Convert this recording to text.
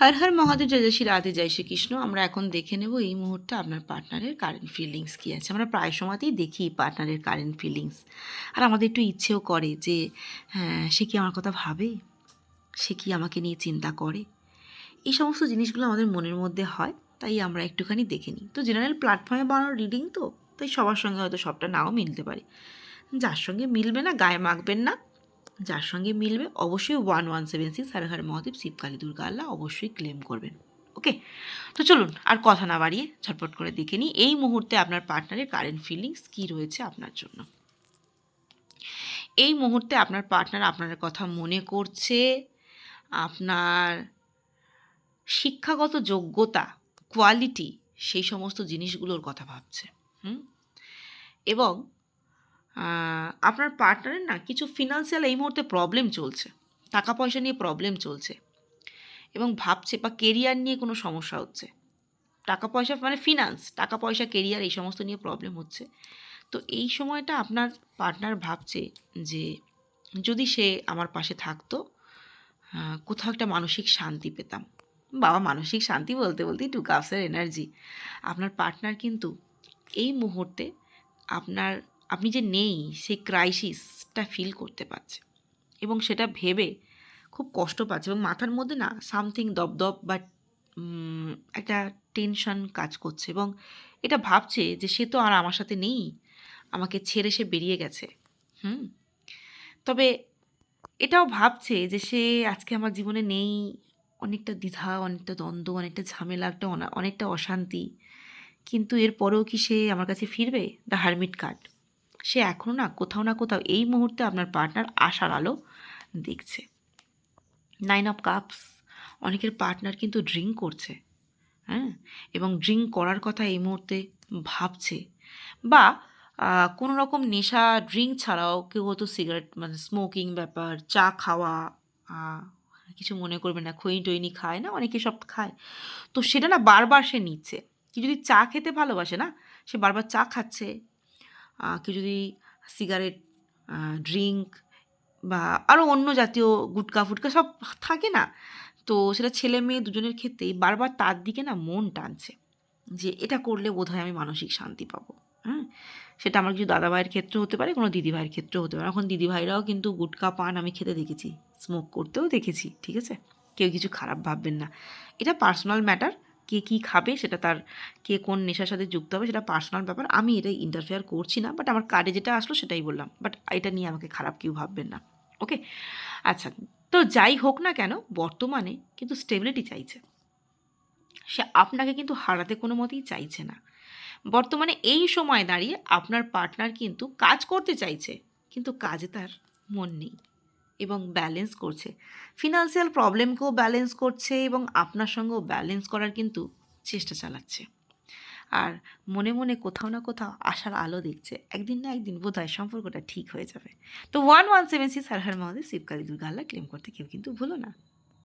হর হর মহাদেব, জয় জয় শ্রী রাধে, জয় শ্রীকৃষ্ণ আমরা এখন দেখে নেব এই মুহূর্তে আপনার পার্টনারের কারেন্ট ফিলিংস কী আছে। আমরা প্রায় সময়তেই দেখি পার্টনারের কারেন্ট ফিলিংস আর আমাদের একটু ইচ্ছেও করে যে হ্যাঁ সে কি আমার কথা ভাবে? সে কি আমাকে নিয়ে চিন্তা করে? এই সমস্ত জিনিসগুলো আমাদের মনের মধ্যে হয়, তাই আমরা একটুখানি দেখে নিই। তো জেনারেল প্ল্যাটফর্মে বানানো রিডিং তো, তাই সবার সঙ্গে হয়তো সবটা নাও মিলতে পারে। যার সঙ্গে মিলবে না, গায়ে মাখবেন না। যার সঙ্গে মিলবে অবশ্যই one one seven six Har Har Mahadev Shivkali Durga Allah অবশ্যই ক্লেম করবেন। ওকে তো চলুন, আর কথা না বাড়িয়ে ঝটপট করে দেখে নিই, এই মুহূর্তে আপনার পার্টনারের কারেন্ট ফিলিংস কী রয়েছে আপনার জন্য? এই মুহূর্তে আপনার পার্টনার আপনার কথা মনে করছে, আপনার শিক্ষাগত যোগ্যতা কোয়ালিটি সেই সমস্ত জিনিসগুলোর কথা ভাবছে। হুম? এবং আপনার পার্টনারের না কিছু ফিনান্সিয়াল এই মুহূর্তে প্রবলেম চলছে। টাকা পয়সা নিয়ে প্রবলেম চলছে। এবং ভাবছে বা কেরিয়ার নিয়ে কোনো সমস্যা হচ্ছে। টাকা পয়সা মানে ফিনান্স টাকা পয়সা কেরিয়ার এই সমস্ত নিয়ে প্রবলেম হচ্ছে। তো এই সময়টা আপনার পার্টনার ভাবছে যে যদি সে আমার পাশে থাকতো কোথাও একটা মানসিক শান্তি পেতাম। বাবা, মানসিক শান্তি বলতে বলতেই টু কাপসের এনার্জি আপনার পার্টনার কিন্তু এই মুহূর্তে আপনার আপনি যে নেই, সেই ক্রাইসিসটা ফিল করতে পারছে। এবং সেটা ভেবে খুব কষ্ট পাচ্ছে এবং মাথার মধ্যে না সামথিং দপদপ বা একটা টেনশন কাজ করছে এবং এটা ভাবছে যে সে তো আর আমার সাথে নেই, আমাকে ছেড়ে সে বেরিয়ে গেছে। হুম? তবে এটাও ভাবছে যে সে আজকে আমার জীবনে নেই, অনেকটা দ্বিধা, অনেকটা দ্বন্দ্ব, অনেকটা ঝামেলা, একটা অনা- অনেকটা অশান্তি। কিন্তু এরপরেও কি সে আমার কাছে ফিরবে? দ্য হারমিট কার্ড সে এখনও না কোথাও না কোথাও এই মুহূর্তে আপনার পার্টনার আশার আলো দেখছে। নাইন অফ কাপস অনেকের পার্টনার কিন্তু ড্রিঙ্ক করছে হ্যাঁ? এবং ড্রিঙ্ক করার কথা এই মুহূর্তে ভাবছে বা কোনো রকম নেশা ড্রিঙ্ক ছাড়াও কেউ হয়তো সিগারেট মানে স্মোকিং ব্যাপার, চা খাওয়া কিছু মনে করবে না খৈনি টইনি খায় না, অনেকে সব খায়। তো সেটা না বারবার সে নিচ্ছে। কি যদি চা খেতে ভালোবাসে না, সে বারবার চা খাচ্ছে কেউ যদি সিগারেট ড্রিঙ্ক বা আরও অন্য জাতীয় গুটকা ফুটকা সব থাকে না, তো সেটা ছেলে মেয়ে দুজনের ক্ষেত্রেই বারবার তার দিকে না মন টানছে যে এটা করলে বোধহয় আমি মানসিক শান্তি পাবো। হ্যাঁ সেটা আমার কিছু দাদা ভাইয়ের ক্ষেত্রে হতে পারে, কোনো দিদি ভাইয়ের ক্ষেত্রেও হতে পারে। এখন দিদিভাইরাও কিন্তু গুটকা পান আমি খেতে দেখেছি স্মোক করতেও দেখেছি, ঠিক আছে? কেউ কিছু খারাপ ভাববেন না। এটা পার্সোনাল ম্যাটার কে কী খাবে সেটা তার কে কোন নেশার সাথে যুক্ত হবে সেটা পার্সোনাল ব্যাপার। আমি এটাই ইন্টারফেয়ার করছি না বাট আমার কার্ডে যেটা আসলো সেটাই বললাম। বাট এটা নিয়ে আমাকে খারাপ কেউ ভাববেন না। ওকে আচ্ছা তো যাই হোক না কেন, বর্তমানে কিন্তু স্টেবিলিটি চাইছে। সে আপনাকে কিন্তু হারাতে কোনো মতেই চাইছে না। বর্তমানে এই সময় দাঁড়িয়ে আপনার পার্টনার কিন্তু কাজ করতে চাইছে, কিন্তু কাজে তার মন নেই। এবং ব্যালেন্স করছে। ফিনান্সিয়াল প্রবলেমকেও ব্যালেন্স করছে এবং আপনার সঙ্গেও ব্যালেন্স করার কিন্তু চেষ্টা চালাচ্ছে। আর মনে মনে কোথাও না কোথাও আশার আলো দেখছে। একদিন না একদিন বোধ হয় সম্পর্কটা ঠিক হয়ে যাবে। তো one one seven six Har Har Mahadev Shivkali Durga Allah claim করতে কেউ কিন্তু ভুলো না।